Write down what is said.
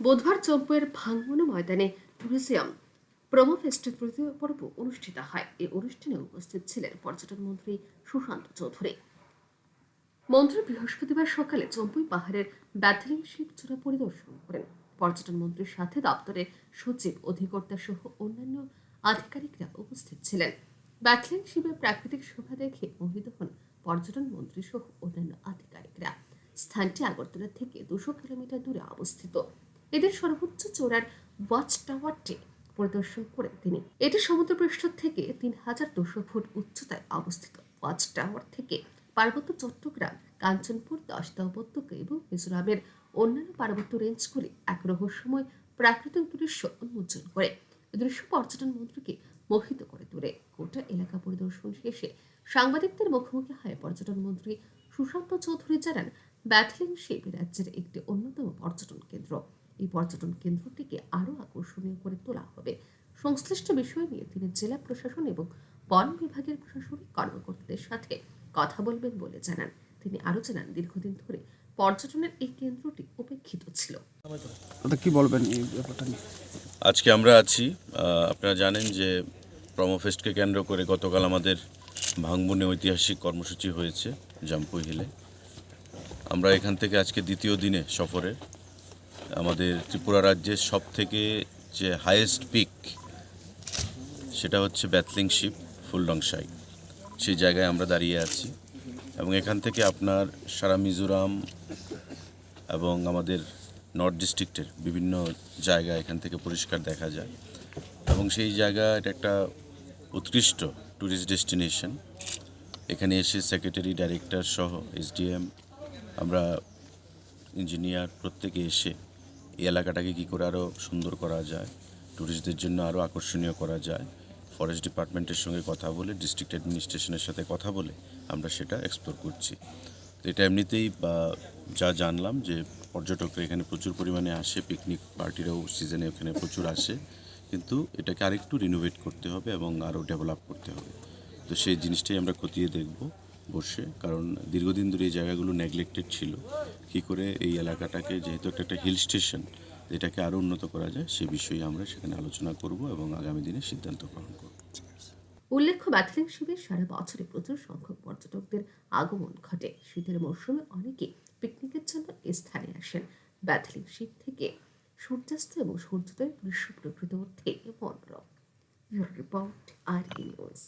বুধবার চম্পুয়ের ভাঙ্গমনো ময়দানে tourism promo ফেস্টের তৃতীয় পর্ব অনুষ্ঠিত হয়। এই অনুষ্ঠানে উপস্থিত ছিলেন পর্যটন মন্ত্রী সুশান্ত চৌধুরী। মন্ত্রী বৃহস্পতিবার সকালে চম্পুই পাহাড়ের ব্যাথলিং শিবচূড়া পরিদর্শন করেন। পর্যটন মন্ত্রীর সাথে দপ্তরের সচিব, অধিকর্তা সহ অন্যান্য আধিকারিকরা উপস্থিত ছিলেন। ব্যাথলিং শিবের প্রাকৃতিক শোভা দেখে মোহিত হন পর্যটন মন্ত্রী সহ অন্যান্য আধিকারিকরা। স্থানটি আগরতলা থেকে দুশো কিলোমিটার দূরে অবস্থিত। এদের সর্বোচ্চ চূড়ার ওয়াচ টাওয়ারটি পরিদর্শন করেন তিনি। এটি সমুদ্রপৃষ্ঠ থেকে তিন হাজার দুশো ফুট উচ্চতায় অবস্থিত। ওয়াচ টাওয়ার থেকে পার্বত্য চট্টগ্রাম, কাঞ্চনপুর দশদা উপত্যকা এবং মিজোরামের অন্যান্য পার্বত্য রেঞ্জগুলি এক রহস্যময় প্রাকৃতিক দৃশ্য উন্মোচন করে। দৃশ্য পর্যটন মন্ত্রীকে মোহিত করে তোলে। গোটা এলাকা পরিদর্শন শেষে সাংবাদিকদের মুখোমুখি হয় পর্যটন মন্ত্রী সুশান্ত চৌধুরী জানান, ব্যাথলিং শিপ রাজ্যের একটি অন্যতম পর্যটন কেন্দ্র। এই পর্যটন কেন্দ্রটিকে আরও আকর্ষণীয় করে তোলা হবে। সংশ্লিষ্ট বিষয় নিয়ে তিনি জেলা প্রশাসন এবং বন বিভাগের প্রশাসনিক কর্মকর্তাদের সাথে কথা বলবেন বলে জানান। তিনি আরও জানান দীর্ঘদিন ধরে পর্যটনের এই কেন্দ্রটি উপেক্ষিত ছিল। কি বলবেন এই ব্যাপারটা নিয়ে? আজকে আমরা আছি আপনারা জানেন যে প্রমোফেস্টকে কেন্দ্র করে গতকাল আমাদের ভাঙবনে ঐতিহাসিক কর্মসূচি হয়েছে জাম্পুই হিলে। আমরা এখান থেকে আজকে দ্বিতীয় দিনে সফরে আমাদের ত্রিপুরা রাজ্যের সব থেকে যে হাইয়েস্ট পিক সেটা হচ্ছে ব্যাথলিং শিপ ফুলডংসাই সেই। জায়গায় আমরা দাঁড়িয়ে আছি। এবং এখান থেকে আপনার সারা মিজোরাম এবং আমাদের নর্থ ডিস্ট্রিক্টের বিভিন্ন জায়গা এখান থেকে পরিষ্কার দেখা যায়। এবং সেই জায়গা এটা একটা উৎকৃষ্ট ট্যুরিস্ট ডেস্টিনেশন এখানে এসে সেক্রেটারি ডাইরেক্টর সহ এসডিএম আমরা ইঞ্জিনিয়ার প্রত্যেকে এসে এই এলাকাটাকে কী করে আরও সুন্দর করা যায় ট্যুরিস্টদের জন্য আরও আকর্ষণীয় করা যায় ফরেস্ট ডিপার্টমেন্টের সঙ্গে কথা বলে ডিস্ট্রিক্ট অ্যাডমিনিস্ট্রেশনের সাথে কথা বলে আমরা সেটা এক্সপ্লোর করছি। এটা এমনিতেই, বা যা জানলাম যে পর্যটকরা এখানে প্রচুর পরিমাণে আসে পিকনিক পার্টিরাও সিজনে এখানে প্রচুর আসে, কিন্তু এটাকে আরেকটু রিনোভেট করতে হবে এবং আরও ডেভেলপ করতে হবে। তো সেই জিনিসটাই আমরা খতিয়ে দেখব। বসে, কারণ দীর্ঘদিন ধরে এই জায়গাগুলো নেগলেক্টেড ছিল। কী করে এই এলাকাটাকে, যেহেতু একটা একটা হিল স্টেশন এটাকে আরও উন্নত করা যায়, সে বিষয়ে আমরা সেখানে আলোচনা করব এবং আগামী দিনে সিদ্ধান্ত গ্রহণ করব। উল্লেখ্য ব্যাথলিং শিবির সারা বছরে প্রচুর সংখ্যক পর্যটকদের আগমন ঘটে। শীতের মৌসুমে অনেকে পিকনিকের জন্য স্থানে আসেন। ব্যাথলিং শিব থেকে সূর্যাস্ত এবং সূর্যোদয় দৃশ্য প্রকৃত অর্থে মনোরম। রিপোর্ট আর নিউজ